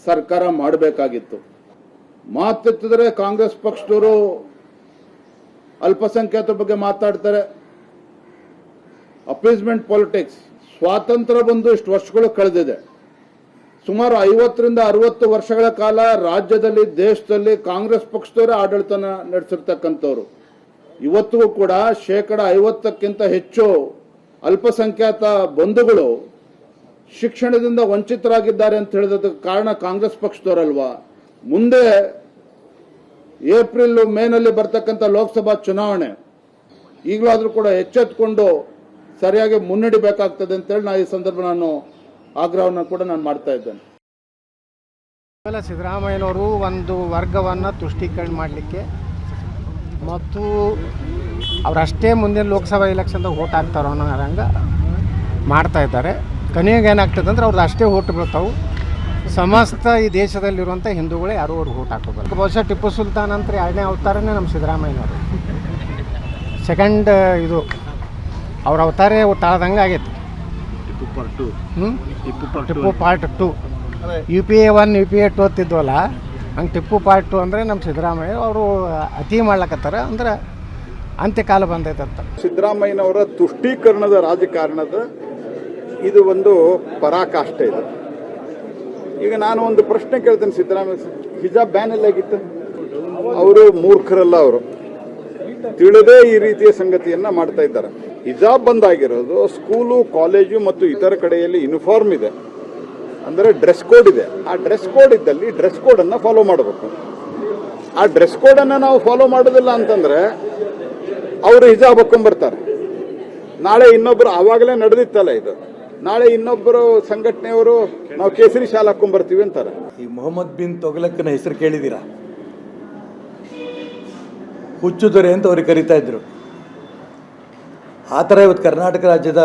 ಸರ್ಕಾರ ಮಾಡಬೇಕಾಗಿತ್ತು. ಮಾತೆತ್ತಿದ್ರೆ ಕಾಂಗ್ರೆಸ್ ಪಕ್ಷದವರು ಅಲ್ಪಸಂಖ್ಯಾತರ ಬಗ್ಗೆ ಮಾತಾಡ್ತಾರೆ. ಅಪೀಸ್ಮೆಂಟ್ ಪಾಲಿಟಿಕ್ಸ್ ಸ್ವಾತಂತ್ರ್ಯ ಬಂದು ಇಷ್ಟು ವರ್ಷಗಳು ಕಳೆದಿದೆ. ಸುಮಾರು ಐವತ್ತರಿಂದ ಅರವತ್ತು ವರ್ಷಗಳ ಕಾಲ ರಾಜ್ಯದಲ್ಲಿ, ದೇಶದಲ್ಲಿ ಕಾಂಗ್ರೆಸ್ ಪಕ್ಷದವರೇ ಆಡಳಿತನ ನಡೆಸಿರ್ತಕ್ಕಂಥವ್ರು. ಇವತ್ತಿಗೂ ಕೂಡ ಶೇಕಡ ಐವತ್ತಕ್ಕಿಂತ ಹೆಚ್ಚು ಅಲ್ಪಸಂಖ್ಯಾತ ಬಂಧುಗಳು ಶಿಕ್ಷಣದಿಂದ ವಂಚಿತರಾಗಿದ್ದಾರೆ ಅಂತ ಹೇಳಿದ ಕಾರಣ ಕಾಂಗ್ರೆಸ್ ಪಕ್ಷದವರಲ್ವಾ? ಮುಂದೆ ಏಪ್ರಿಲ್ ಮೇನಲ್ಲಿ ಬರ್ತಕ್ಕಂಥ ಲೋಕಸಭಾ ಚುನಾವಣೆ ಈಗಲಾದರೂ ಕೂಡ ಎಚ್ಚೆತ್ಕೊಂಡು ಸರಿಯಾಗಿ ಮುನ್ನಡಿಬೇಕಾಗ್ತದೆ ಅಂತೇಳಿ ನಾ ಈ ಸಂದರ್ಭ ನಾನು ಆಗ್ರಹವನ್ನು ಕೂಡ ನಾನು ಮಾಡ್ತಾ ಇದ್ದೇನೆ. ಆಮೇಲೆ ಸಿದ್ದರಾಮಯ್ಯನವರು ಒಂದು ವರ್ಗವನ್ನು ತುಷ್ಟೀಕರಣ ಮಾಡಲಿಕ್ಕೆ ಮತ್ತು ಅವರಷ್ಟೇ ಮುಂದಿನ ಲೋಕಸಭಾ ಎಲೆಕ್ಷನ್ದಾಗ ಓಟ್ ಹಾಕ್ತಾರೋ ಅನ್ನೋ ಹಂಗೆ ಮಾಡ್ತಾ ಇದ್ದಾರೆ. ಕೊನೆಗೆ ಏನಾಗ್ತದೆ ಅಂದ್ರೆ ಅವ್ರದ್ದು ಅಷ್ಟೇ ಓಟ್ ಬೀಳ್ತಾವೆ. ಸಮಸ್ತ ಈ ದೇಶದಲ್ಲಿರುವಂಥ ಹಿಂದೂಗಳೇ ಯಾರೂ ಅವ್ರಿಗೆ ಊಟ ಹಾಕೋಬಾರ್ದು ಬಹುಶಃ ಟಿಪ್ಪು ಸುಲ್ತಾನ್ ಅಂತ ಎರಡನೇ ಅವತಾರನೇ ನಮ್ಮ ಸಿದ್ದರಾಮಯ್ಯನವರು. ಸೆಕೆಂಡ್ ಇದು ಅವ್ರ ಅವತಾರೇ ತಾಳ್ದಂಗೆ ಆಗೈತಿ. Tipu part two U P A one U P A two ಅಂತಿದ್ವಲ್ಲ ಹಂಗೆ ಟಿಪ್ಪು ಪಾರ್ಟ್ ಟು ಅಂದರೆ ನಮ್ಮ ಸಿದ್ದರಾಮಯ್ಯ ಅವರು ಅತಿ ಮಾಡ್ಲಕತ್ತಾರ ಅಂದ್ರೆ ಅಂತ್ಯಕಾಲ ಬಂದೈತೆ ಅಂತ. ಸಿದ್ದರಾಮಯ್ಯನವರ ತುಷ್ಟೀಕರಣದ ರಾಜಕಾರಣದ ಇದು ಒಂದು ಪರಾಕಾಷ್ಠೆ ಇದು. ಈಗ ನಾನು ಒಂದು ಪ್ರಶ್ನೆ ಕೇಳ್ತೇನೆ ಸಿದ್ದರಾಮಯ್ಯ ಹಿಜಾಬ್ ಬ್ಯಾನ್ ಎಲ್ಲಾಗಿತ್ತು ಅವರು ಮೂರ್ಖರಲ್ಲ ಅವರು. ತಿಳಿದೇ ಈ ರೀತಿಯ ಸಂಗತಿಯನ್ನ ಮಾಡ್ತಾ ಇದ್ದಾರೆ. ಹಿಜಾಬ್ ಬಂದಾಗಿರೋದು ಸ್ಕೂಲು ಕಾಲೇಜು ಮತ್ತು ಇತರ ಕಡೆಯಲ್ಲಿ ಯೂನಿಫಾರ್ಮ್ ಇದೆ. ಅಂದರೆ ಡ್ರೆಸ್ ಕೋಡ್ ಇದೆ. ಆ ಡ್ರೆಸ್ ಕೋಡ್ ಇದ್ದಲ್ಲಿ ಡ್ರೆಸ್ ಕೋಡ್ ಅನ್ನ ಫಾಲೋ ಮಾಡಬೇಕು. ಆ ಡ್ರೆಸ್ ಕೋಡ್ ಅನ್ನ ನಾವು ಫಾಲೋ ಮಾಡೋದಿಲ್ಲ ಅಂತಂದ್ರೆ ಅವರು ಹಿಜಾಬ್ ಹಾಕೊಂಡ್ಬರ್ತಾರೆ ನಾಳೆ ಇನ್ನೊಬ್ರು ಆವಾಗಲೇ ನಡೆದಿತ್ತಲ್ಲ ಇದು. ನಾಳೆ ಇನ್ನೊಬ್ಬರು ಸಂಘಟನೆಯವರು ನಾವು ಕೇಸರಿ ಶಾಲೆ ಹಾಕೊಂಡ್ಬರ್ತೀವಿ ಅಂತಾರೆ. ಈ ಮೊಹಮ್ಮದ್ ಬಿನ್ ತೊಗಲಕ್ಕನ ಹೆಸರು ಕೇಳಿದ್ದೀರಾ? ಹುಚ್ಚು ದೊರೆ ಅಂತ ಅವ್ರಿಗೆ ಕರಿತಾ ಇದ್ರು. ಆ ಥರ ಇವತ್ತು ಕರ್ನಾಟಕ ರಾಜ್ಯದ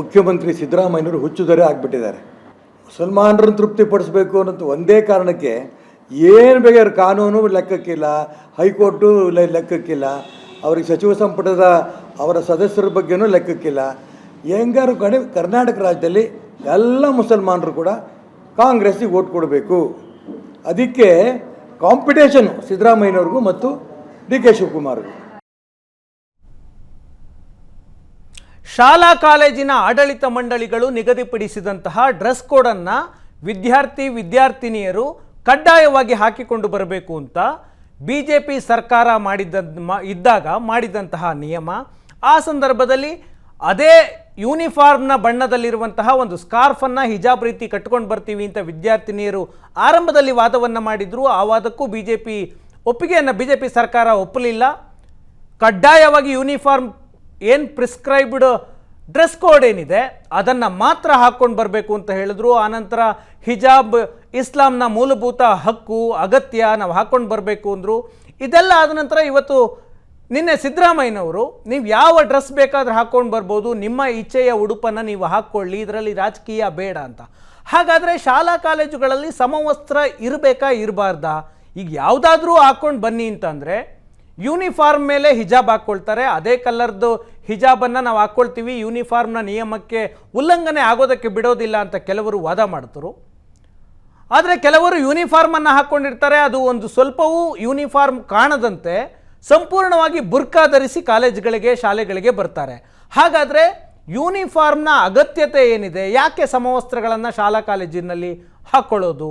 ಮುಖ್ಯಮಂತ್ರಿ ಸಿದ್ದರಾಮಯ್ಯನವರು ಹುಚ್ಚು ದೊರೆ ಆಗಿಬಿಟ್ಟಿದ್ದಾರೆ. ಮುಸಲ್ಮಾನರನ್ನು ತೃಪ್ತಿಪಡಿಸಬೇಕು ಅನ್ನೋದು ಒಂದೇ ಕಾರಣಕ್ಕೆ ಏನು ಬೇಕಾದ್ರೆ ಕಾನೂನು ಲೆಕ್ಕಕ್ಕಿಲ್ಲ, ಹೈಕೋರ್ಟು ಲೆಕ್ಕಕ್ಕಿಲ್ಲ, ಅವ್ರಿಗೆ ಸಚಿವ ಸಂಪುಟದ ಅವರ ಸದಸ್ಯರ ಬಗ್ಗೆನೂ ಲೆಕ್ಕಕ್ಕಿಲ್ಲ. ಹೆಂಗಾರು ಕಡೆ ಕರ್ನಾಟಕ ರಾಜ್ಯದಲ್ಲಿ ಎಲ್ಲ ಮುಸಲ್ಮಾನರು ಕೂಡ ಕಾಂಗ್ರೆಸ್ಸಿಗೆ ಓಟ್ ಕೊಡಬೇಕು. ಅದಕ್ಕೆ ಕಾಂಪಿಟೇಷನ್ ಸಿದ್ದರಾಮಯ್ಯನವ್ರಿಗೂ ಮತ್ತು ಡಿ ಕೆ ಶಿವಕುಮಾರ್ಗೂ. ಶಾಲಾ ಕಾಲೇಜಿನ ಆಡಳಿತ ಮಂಡಳಿಗಳು ನಿಗದಿಪಡಿಸಿದಂತಹ ಡ್ರೆಸ್ ಕೋಡನ್ನು ವಿದ್ಯಾರ್ಥಿ ವಿದ್ಯಾರ್ಥಿನಿಯರು ಕಡ್ಡಾಯವಾಗಿ ಹಾಕಿಕೊಂಡು ಬರಬೇಕು ಅಂತ ಬಿ ಜೆ ಪಿ ಸರ್ಕಾರ ಮಾಡಿದ್ದ ಇದ್ದಾಗ ಮಾಡಿದಂತಹ ನಿಯಮ, ಆ ಸಂದರ್ಭದಲ್ಲಿ ಅದೇ ಯೂನಿಫಾರ್ಮ್ನ ಬಣ್ಣದಲ್ಲಿರುವಂತಹ ಒಂದು ಸ್ಕಾರ್ಫನ್ನು ಹಿಜಾಬ್ ರೀತಿ ಕಟ್ಕೊಂಡು ಬರ್ತೀವಿ ಅಂತ ವಿದ್ಯಾರ್ಥಿನಿಯರು ಆರಂಭದಲ್ಲಿ ವಾದವನ್ನು ಮಾಡಿದ್ರು. ಆ ವಾದಕ್ಕೂ ಬಿ ಜೆ ಪಿ ಒಪ್ಪಿಗೆಯನ್ನು ಬಿ ಜೆ ಪಿ ಸರ್ಕಾರ ಒಪ್ಪಲಿಲ್ಲ. ಕಡ್ಡಾಯವಾಗಿ ಯೂನಿಫಾರ್ಮ್ ಏನು ಪ್ರಿಸ್ಕ್ರೈಬ್ಡ್ ಡ್ರೆಸ್ ಕೋಡ್ ಏನಿದೆ, ಅದನ್ನು ಮಾತ್ರ ಹಾಕ್ಕೊಂಡು ಬರಬೇಕು ಅಂತ ಹೇಳಿದ್ರು. ಆನಂತರ ಹಿಜಾಬ್ ಇಸ್ಲಾಂನ ಮೂಲಭೂತ ಹಕ್ಕು, ಅಗತ್ಯ ನಾವು ಹಾಕ್ಕೊಂಡು ಬರಬೇಕು ಅಂದರು. ಇದೆಲ್ಲ ಆದ ನಂತರ ಇವತ್ತು ನಿನ್ನೆ ಸಿದ್ದರಾಮಯ್ಯನವರು, ನೀವು ಯಾವ ಡ್ರೆಸ್ ಬೇಕಾದರೂ ಹಾಕ್ಕೊಂಡು ಬರ್ಬೋದು, ನಿಮ್ಮ ಇಚ್ಛೆಯ ಉಡುಪನ್ನು ನೀವು ಹಾಕ್ಕೊಳ್ಳಿ, ಇದರಲ್ಲಿ ರಾಜಕೀಯ ಬೇಡ ಅಂತ. ಹಾಗಾದರೆ ಶಾಲಾ ಕಾಲೇಜುಗಳಲ್ಲಿ ಸಮವಸ್ತ್ರ ಇರಬೇಕಾ, ಇರಬಾರ್ದಾ? ಈಗ ಯಾವುದಾದ್ರೂ ಹಾಕ್ಕೊಂಡು ಬನ್ನಿ ಅಂತಂದರೆ, ಯೂನಿಫಾರ್ಮ್ ಮೇಲೆ ಹಿಜಾಬ್ ಹಾಕ್ಕೊಳ್ತಾರೆ. ಅದೇ ಕಲರ್ದು ಹಿಜಾಬನ್ನು ನಾವು ಹಾಕ್ಕೊಳ್ತೀವಿ. ಯೂನಿಫಾರ್ಮ್ನ ನಿಯಮಕ್ಕೆ ಉಲ್ಲಂಘನೆ ಆಗೋದಕ್ಕೆ ಬಿಡೋದಿಲ್ಲ ಅಂತ ಕೆಲವರು ವಾದ ಮಾಡ್ತರು. ಆದರೆ ಕೆಲವರು ಯೂನಿಫಾರ್ಮನ್ನು ಹಾಕ್ಕೊಂಡಿರ್ತಾರೆ. ಅದು ಒಂದು ಸ್ವಲ್ಪವೂ ಯೂನಿಫಾರ್ಮ್ ಕಾಣದಂತೆ. ಸಂಪೂರ್ಣವಾಗಿ ಬುರ್ಕಾ ಧರಿಸಿ ಕಾಲೇಜುಗಳಿಗೆ, ಶಾಲೆಗಳಿಗೆ ಬರ್ತಾರೆ. ಹಾಗಾದರೆ ಯೂನಿಫಾರ್ಮ್ನ ಅಗತ್ಯತೆ ಏನಿದೆ? ಯಾಕೆ ಸಮವಸ್ತ್ರಗಳನ್ನು ಶಾಲಾ ಕಾಲೇಜಿನಲ್ಲಿ ಹಾಕ್ಕೊಳ್ಳೋದು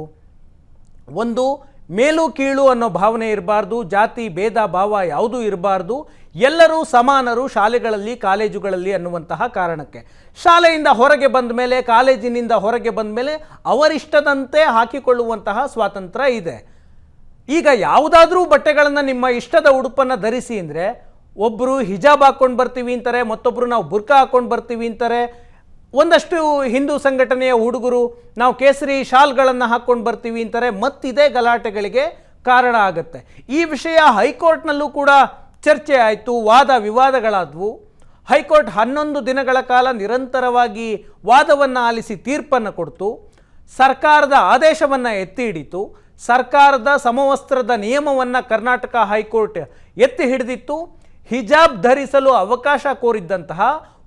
ಒಂದು, ಮೇಲು ಕೀಳು ಅನ್ನೋ ಭಾವನೆ ಇರಬಾರ್ದು, ಜಾತಿ, ಭೇದ, ಭಾವ ಯಾವುದೂ ಇರಬಾರ್ದು. ಎಲ್ಲರೂ ಸಮಾನರು ಶಾಲೆಗಳಲ್ಲಿ, ಕಾಲೇಜುಗಳಲ್ಲಿ ಅನ್ನುವಂತಹ ಕಾರಣಕ್ಕೆ. ಶಾಲೆಯಿಂದ ಹೊರಗೆ ಬಂದ ಮೇಲೆ, ಕಾಲೇಜಿನಿಂದ ಹೊರಗೆ ಬಂದ ಮೇಲೆ ಅವರಿಷ್ಟದಂತೆ ಹಾಕಿಕೊಳ್ಳುವಂತಹ ಸ್ವಾತಂತ್ರ್ಯ ಇದೆ. ಈಗ ಯಾವುದಾದ್ರೂ ಬಟ್ಟೆಗಳನ್ನು ನಿಮ್ಮ ಇಷ್ಟದ ಉಡುಪನ್ನು ಧರಿಸಿ ಅಂದರೆ ಒಬ್ಬರು ಹಿಜಾಬ್ ಹಾಕ್ಕೊಂಡು ಬರ್ತೀವಿ ಅಂತಾರೆ ಮತ್ತೊಬ್ಬರು ನಾವು ಬುರ್ಕಾ ಹಾಕ್ಕೊಂಡು ಬರ್ತೀವಿ ಅಂತಾರೆ. ಒಂದಷ್ಟು ಹಿಂದೂ ಸಂಘಟನೆಯ ಹುಡುಗರು ನಾವು ಕೇಸರಿ ಶಾಲ್ಗಳನ್ನು ಹಾಕ್ಕೊಂಡು ಬರ್ತೀವಿ ಅಂತಾರೆ, ಮತ್ತಿದೇ ಗಲಾಟೆಗಳಿಗೆ ಕಾರಣ ಆಗುತ್ತೆ. ಈ ವಿಷಯ ಹೈಕೋರ್ಟ್ನಲ್ಲೂ ಕೂಡ ಚರ್ಚೆ ಆಯಿತು, ವಾದ ವಿವಾದಗಳಾದವು. ಹೈಕೋರ್ಟ್ ಹನ್ನೊಂದು ದಿನಗಳ ಕಾಲ ನಿರಂತರವಾಗಿ ವಾದವನ್ನು ಆಲಿಸಿ ತೀರ್ಪನ್ನು ಕೊಡ್ತು. ಸರ್ಕಾರದ ಆದೇಶವನ್ನು ಎತ್ತಿ ಹಿಡಿತು. ಸರ್ಕಾರದ ಸಮವಸ್ತ್ರದ ನಿಯಮವನ್ನು ಕರ್ನಾಟಕ ಹೈಕೋರ್ಟ್ ಎತ್ತಿ ಹಿಡಿದಿತ್ತು. ಹಿಜಾಬ್ ಧರಿಸಲು ಅವಕಾಶ ಕೋರಿದ್ದಂತಹ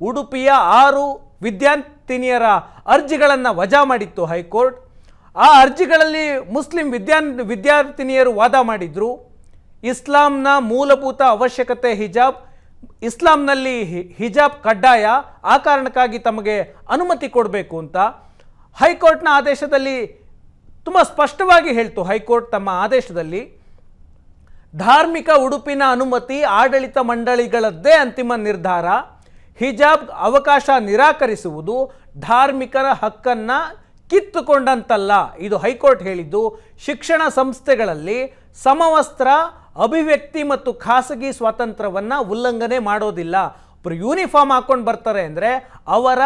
ಉಡುಪಿಯ ಆರು ವಿದ್ಯಾರ್ಥಿನಿಯರ ಅರ್ಜಿಗಳನ್ನು ವಜಾ ಮಾಡಿತ್ತು ಹೈಕೋರ್ಟ್. ಆ ಅರ್ಜಿಗಳಲ್ಲಿ ಮುಸ್ಲಿಂ ವಿದ್ಯಾ ವಿದ್ಯಾರ್ಥಿನಿಯರು ವಾದ ಮಾಡಿದರು. ಇಸ್ಲಾಂನ ಮೂಲಭೂತ ಅವಶ್ಯಕತೆ ಹಿಜಾಬ್. ಇಸ್ಲಾಂನಲ್ಲಿ ಹಿಜಾಬ್ ಕಡ್ಡಾಯ ಆ ಕಾರಣಕ್ಕಾಗಿ ತಮಗೆ ಅನುಮತಿ ಕೊಡಬೇಕು ಅಂತ. ಹೈಕೋರ್ಟ್ನ ಆದೇಶದಲ್ಲಿ ತುಂಬ ಸ್ಪಷ್ಟವಾಗಿ ಹೇಳ್ತು ಹೈಕೋರ್ಟ್ ತಮ್ಮ ಆದೇಶದಲ್ಲಿ, ಧಾರ್ಮಿಕ ಉಡುಪಿನ ಅನುಮತಿ ಆಡಳಿತ ಮಂಡಳಿಗಳದ್ದೇ ಅಂತಿಮ ನಿರ್ಧಾರ, ಹಿಜಾಬ್ ಅವಕಾಶ ನಿರಾಕರಿಸುವುದು ಧಾರ್ಮಿಕರ ಹಕ್ಕನ್ನು ಕಿತ್ತುಕೊಂಡಂತಲ್ಲ. ಇದು ಹೈಕೋರ್ಟ್ ಹೇಳಿದ್ದು, ಶಿಕ್ಷಣ ಸಂಸ್ಥೆಗಳಲ್ಲಿ ಸಮವಸ್ತ್ರ, ಅಭಿವ್ಯಕ್ತಿ ಮತ್ತು ಖಾಸಗಿ ಸ್ವಾತಂತ್ರ್ಯವನ್ನು ಉಲ್ಲಂಘನೆ ಮಾಡೋದಿಲ್ಲ. ಒಬ್ಬರು ಯೂನಿಫಾರ್ಮ್ ಹಾಕ್ಕೊಂಡು ಬರ್ತಾರೆ ಅಂದರೆ ಅವರ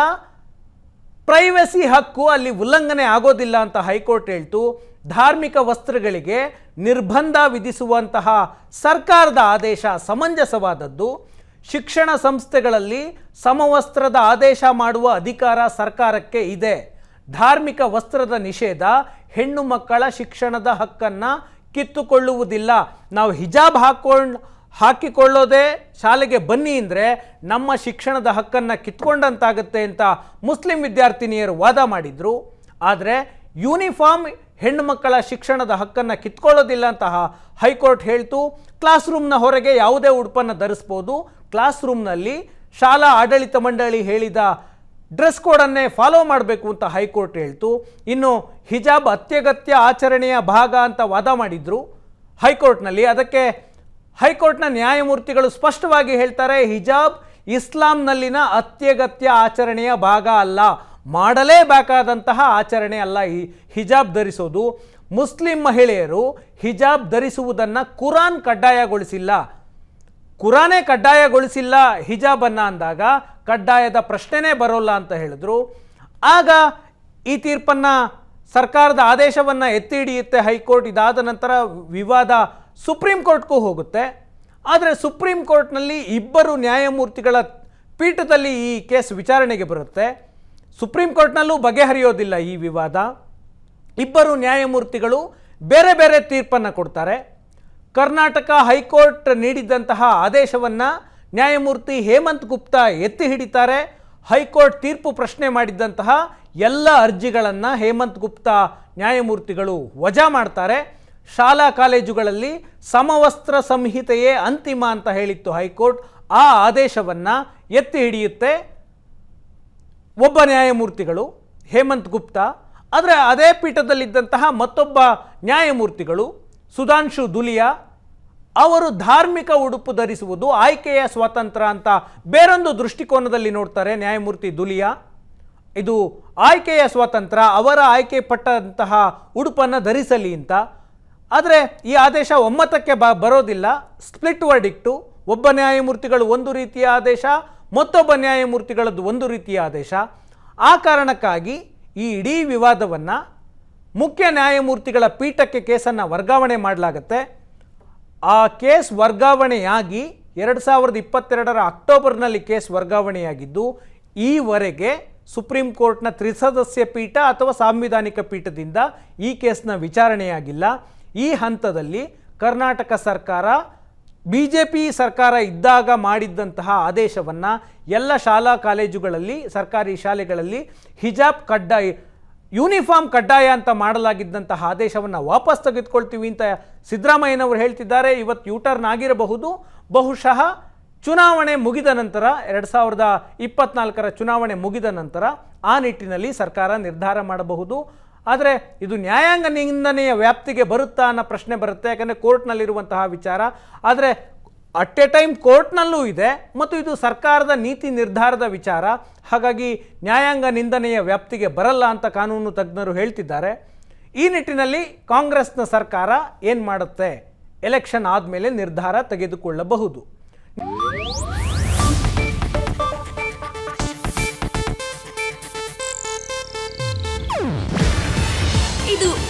ಪ್ರೈವಸಿ ಹಕ್ಕು ಅಲ್ಲಿ ಉಲ್ಲಂಘನೆ ಆಗೋದಿಲ್ಲ ಅಂತ ಹೈಕೋರ್ಟ್ ಹೇಳ್ತು, ಧಾರ್ಮಿಕ ವಸ್ತ್ರಗಳಿಗೆ ನಿರ್ಬಂಧ ವಿಧಿಸುವಂತಹ ಸರ್ಕಾರದ ಆದೇಶ ಸಮಂಜಸವಾದದ್ದು. ಶಿಕ್ಷಣ ಸಂಸ್ಥೆಗಳಲ್ಲಿ ಸಮವಸ್ತ್ರದ ಆದೇಶ ಮಾಡುವ ಅಧಿಕಾರ ಸರ್ಕಾರಕ್ಕೆ ಇದೆ. ಧಾರ್ಮಿಕ ವಸ್ತ್ರದ ನಿಷೇಧ ಹೆಣ್ಣು ಮಕ್ಕಳ ಶಿಕ್ಷಣದ ಹಕ್ಕನ್ನು ಕಿತ್ತುಕೊಳ್ಳುವುದಿಲ್ಲ. ನಾವು ಹಿಜಾಬ್ ಹಾಕೊಂಡು ಹಾಕಿಕೊಳ್ಳೋದೇ ಶಾಲೆಗೆ ಬನ್ನಿ ಅಂದರೆ ನಮ್ಮ ಶಿಕ್ಷಣದ ಹಕ್ಕನ್ನು ಕಿತ್ಕೊಂಡಂತಾಗುತ್ತೆ ಅಂತ ಮುಸ್ಲಿಂ ವಿದ್ಯಾರ್ಥಿನಿಯರು ವಾದ ಮಾಡಿದರು. ಆದರೆ ಯೂನಿಫಾರ್ಮ್ ಹೆಣ್ಣು ಮಕ್ಕಳ ಶಿಕ್ಷಣದ ಹಕ್ಕನ್ನು ಕಿತ್ಕೊಳ್ಳೋದಿಲ್ಲ ಅಂತಹ ಹೈಕೋರ್ಟ್ ಹೇಳ್ತು ಕ್ಲಾಸ್ ರೂಮ್ನ ಹೊರಗೆ ಯಾವುದೇ ಉಡುಪನ್ನು ಧರಿಸ್ಬೋದು. ಕ್ಲಾಸ್ ರೂಮ್ನಲ್ಲಿ ಶಾಲಾ ಆಡಳಿತ ಮಂಡಳಿ ಹೇಳಿದ ಡ್ರೆಸ್ ಕೋಡನ್ನೇ ಫಾಲೋ ಮಾಡಬೇಕು ಅಂತ ಹೈಕೋರ್ಟ್ ಹೇಳ್ತು. ಇನ್ನು ಹಿಜಾಬ್ ಅತ್ಯಗತ್ಯ ಆಚರಣೆಯ ಭಾಗ ಅಂತ ವಾದ ಮಾಡಿದ್ರು. ಹೈಕೋರ್ಟ್ನಲ್ಲಿ ಅದಕ್ಕೆ ಹೈಕೋರ್ಟ್ನ ನ್ಯಾಯಮೂರ್ತಿಗಳು ಸ್ಪಷ್ಟವಾಗಿ ಹೇಳ್ತಾರೆ, ಹಿಜಾಬ್ ಇಸ್ಲಾಂನಲ್ಲಿನ ಅತ್ಯಗತ್ಯ ಆಚರಣೆಯ ಭಾಗ ಅಲ್ಲ. ಮಾಡಲೇಬೇಕಾದಂತಹ ಆಚರಣೆ ಅಲ್ಲ. ಈ ಹಿಜಾಬ್ ಧರಿಸೋದು. ಮುಸ್ಲಿಂ ಮಹಿಳೆಯರು ಹಿಜಾಬ್ ಧರಿಸುವುದನ್ನು ಕುರಾನ್ ಕಡ್ಡಾಯಗೊಳಿಸಿಲ್ಲ. ಕುರಾನೇ ಕಡ್ಡಾಯಗೊಳಿಸಿಲ್ಲ ಹಿಜಾಬನ್ನು ಅಂದಾಗ ಕಡ್ಡಾಯದ ಪ್ರಶ್ನೆನೇ ಬರೋಲ್ಲ ಅಂತ ಹೇಳಿದ್ರು. ಆಗ ಈ ತೀರ್ಪನ್ನು ಸರ್ಕಾರದ ಆದೇಶವನ್ನು ಎತ್ತಿ ಹಿಡಿಯುತ್ತೆ ಹೈಕೋರ್ಟ್. ಇದಾದ ನಂತರ ವಿವಾದ ಸುಪ್ರೀಂ ಕೋರ್ಟ್ಗೂ ಹೋಗುತ್ತೆ. ಆದರೆ ಸುಪ್ರೀಂ ಕೋರ್ಟ್ನಲ್ಲಿ ಇಬ್ಬರು ನ್ಯಾಯಮೂರ್ತಿಗಳ ಪೀಠದಲ್ಲಿ ಈ ಕೇಸ್ ವಿಚಾರಣೆಗೆ ಬರುತ್ತೆ. ಸುಪ್ರೀಂ ಕೋರ್ಟ್ನಲ್ಲೂ ಬಗೆಹರಿಯೋದಿಲ್ಲ ಈ ವಿವಾದ. ಇಬ್ಬರು ನ್ಯಾಯಮೂರ್ತಿಗಳು ಬೇರೆ ಬೇರೆ ತೀರ್ಪನ್ನು ಕೊಡ್ತಾರೆ. ಕರ್ನಾಟಕ ಹೈಕೋರ್ಟ್ ನೀಡಿದಂತಹ ಆದೇಶವನ್ನು ನ್ಯಾಯಮೂರ್ತಿ ಹೇಮಂತ್ ಗುಪ್ತಾ ಎತ್ತಿ ಹಿಡಿತಾರೆ. ಹೈಕೋರ್ಟ್ ತೀರ್ಪು ಪ್ರಶ್ನೆ ಮಾಡಿದ್ದಂತಹ ಎಲ್ಲ ಅರ್ಜಿಗಳನ್ನು ಹೇಮಂತ್ ಗುಪ್ತಾ ನ್ಯಾಯಮೂರ್ತಿಗಳು ವಜಾ ಮಾಡ್ತಾರೆ. ಶಾಲಾ ಕಾಲೇಜುಗಳಲ್ಲಿ ಸಮವಸ್ತ್ರ ಸಂಹಿತೆಯೇ ಅಂತಿಮ ಅಂತ ಹೇಳಿತ್ತು ಹೈಕೋರ್ಟ್. ಆ ಆದೇಶವನ್ನು ಎತ್ತಿ ಹಿಡಿಯುತ್ತೆ ಒಬ್ಬ ನ್ಯಾಯಮೂರ್ತಿಗಳು ಹೇಮಂತ್ ಗುಪ್ತಾ. ಆದರೆ ಅದೇ ಪೀಠದಲ್ಲಿದ್ದಂತಹ ಮತ್ತೊಬ್ಬ ನ್ಯಾಯಮೂರ್ತಿಗಳು ಸುಧಾಂಶು ದುಲಿಯಾ ಅವರು ಧಾರ್ಮಿಕ ಉಡುಪು ಧರಿಸುವುದು ಆಯ್ಕೆಯ ಸ್ವಾತಂತ್ರ್ಯ ಅಂತ ಬೇರೊಂದು ದೃಷ್ಟಿಕೋನದಲ್ಲಿ ನೋಡ್ತಾರೆ ನ್ಯಾಯಮೂರ್ತಿ ದುಲಿಯಾ. ಇದು ಆಯ್ಕೆಯ ಸ್ವಾತಂತ್ರ್ಯ ಅವರ ಆಯ್ಕೆ ಪಟ್ಟಂತಹ ಉಡುಪನ್ನು ಧರಿಸಲಿ ಅಂತ. ಆದರೆ ಈ ಆದೇಶ ಒಮ್ಮತಕ್ಕೆ ಬ ಬರೋದಿಲ್ಲ. ಸ್ಪ್ಲಿಟ್ ವರ್ಡಿಕ್ಟು ಒಬ್ಬ ನ್ಯಾಯಮೂರ್ತಿಗಳು ಒಂದು ರೀತಿಯ ಆದೇಶ, ಮತ್ತೊಬ್ಬ ನ್ಯಾಯಮೂರ್ತಿಗಳದ್ದು ಒಂದು ರೀತಿಯ ಆದೇಶ. ಆ ಕಾರಣಕ್ಕಾಗಿ ಈ ಇಡೀ ವಿವಾದವನ್ನು ಮುಖ್ಯ ನ್ಯಾಯಮೂರ್ತಿಗಳ ಪೀಠಕ್ಕೆ ಕೇಸನ್ನು ವರ್ಗಾವಣೆ ಮಾಡಲಾಗತ್ತೆ. ಆ ಕೇಸ್ ವರ್ಗಾವಣೆಯಾಗಿ ಎರಡು ಸಾವಿರದ ಇಪ್ಪತ್ತೆರಡರ ಅಕ್ಟೋಬರ್ನಲ್ಲಿ ಕೇಸ್ ವರ್ಗಾವಣೆಯಾಗಿದ್ದು, ಈವರೆಗೆ ಸುಪ್ರೀಂ ಕೋರ್ಟ್ನ ತ್ರಿಸದಸ್ಯ ಪೀಠ ಅಥವಾ ಸಾಂವಿಧಾನಿಕ ಪೀಠದಿಂದ ಈ ಕೇಸ್ನ ವಿಚಾರಣೆಯಾಗಿಲ್ಲ. ಈ ಹಂತದಲ್ಲಿ ಕರ್ನಾಟಕ ಸರ್ಕಾರ ಬಿ ಜೆ ಪಿ ಸರ್ಕಾರ ಇದ್ದಾಗ ಮಾಡಿದ್ದಂತಹ ಆದೇಶವನ್ನು ಎಲ್ಲ ಶಾಲಾ ಕಾಲೇಜುಗಳಲ್ಲಿ, ಸರ್ಕಾರಿ ಶಾಲೆಗಳಲ್ಲಿ ಹಿಜಾಬ್ ಕಡ್ಡಾಯ, ಯೂನಿಫಾರ್ಮ್ ಕಡ್ಡಾಯ ಅಂತ ಮಾಡಲಾಗಿದ್ದಂತಹ ಆದೇಶವನ್ನು ವಾಪಸ್ ತೆಗೆದುಕೊಳ್ತೀವಿ ಅಂತ ಸಿದ್ದರಾಮಯ್ಯನವರು ಹೇಳ್ತಿದ್ದಾರೆ. ಇವತ್ತು ಯೂಟರ್ನ್ ಆಗಿರಬಹುದು. ಬಹುಶಃ ಚುನಾವಣೆ ಮುಗಿದ ನಂತರ, ಎರಡು ಸಾವಿರದ ಇಪ್ಪತ್ನಾಲ್ಕರ ಚುನಾವಣೆ ಮುಗಿದ ನಂತರ ಆ ನಿಟ್ಟಿನಲ್ಲಿ ಸರ್ಕಾರ ನಿರ್ಧಾರ ಮಾಡಬಹುದು. ಆದರೆ ಇದು ನ್ಯಾಯಾಂಗ ನಿಂದನೆಯ ವ್ಯಾಪ್ತಿಗೆ ಬರುತ್ತಾ ಅನ್ನೋ ಪ್ರಶ್ನೆ ಬರುತ್ತೆ, ಯಾಕಂದರೆ ಕೋರ್ಟ್ನಲ್ಲಿರುವಂತಹ ವಿಚಾರ. ಆದರೆ ಅಟ್ ಎ ಟೈಮ್ ಕೋರ್ಟ್ನಲ್ಲೂ ಇದೆ, ಮತ್ತು ಇದು ಸರ್ಕಾರದ ನೀತಿ ನಿರ್ಧಾರದ ವಿಚಾರ. ಹಾಗಾಗಿ ನ್ಯಾಯಾಂಗ ನಿಂದನೆಯ ವ್ಯಾಪ್ತಿಗೆ ಬರಲ್ಲ ಅಂತ ಕಾನೂನು ತಜ್ಞರು ಹೇಳ್ತಿದ್ದಾರೆ. ಈ ನಿಟ್ಟಿನಲ್ಲಿ ಕಾಂಗ್ರೆಸ್ನ ಸರ್ಕಾರ ಏನು ಮಾಡುತ್ತೆ? ಎಲೆಕ್ಷನ್ ಆದಮೇಲೆ ನಿರ್ಧಾರ ತೆಗೆದುಕೊಳ್ಳಬಹುದು.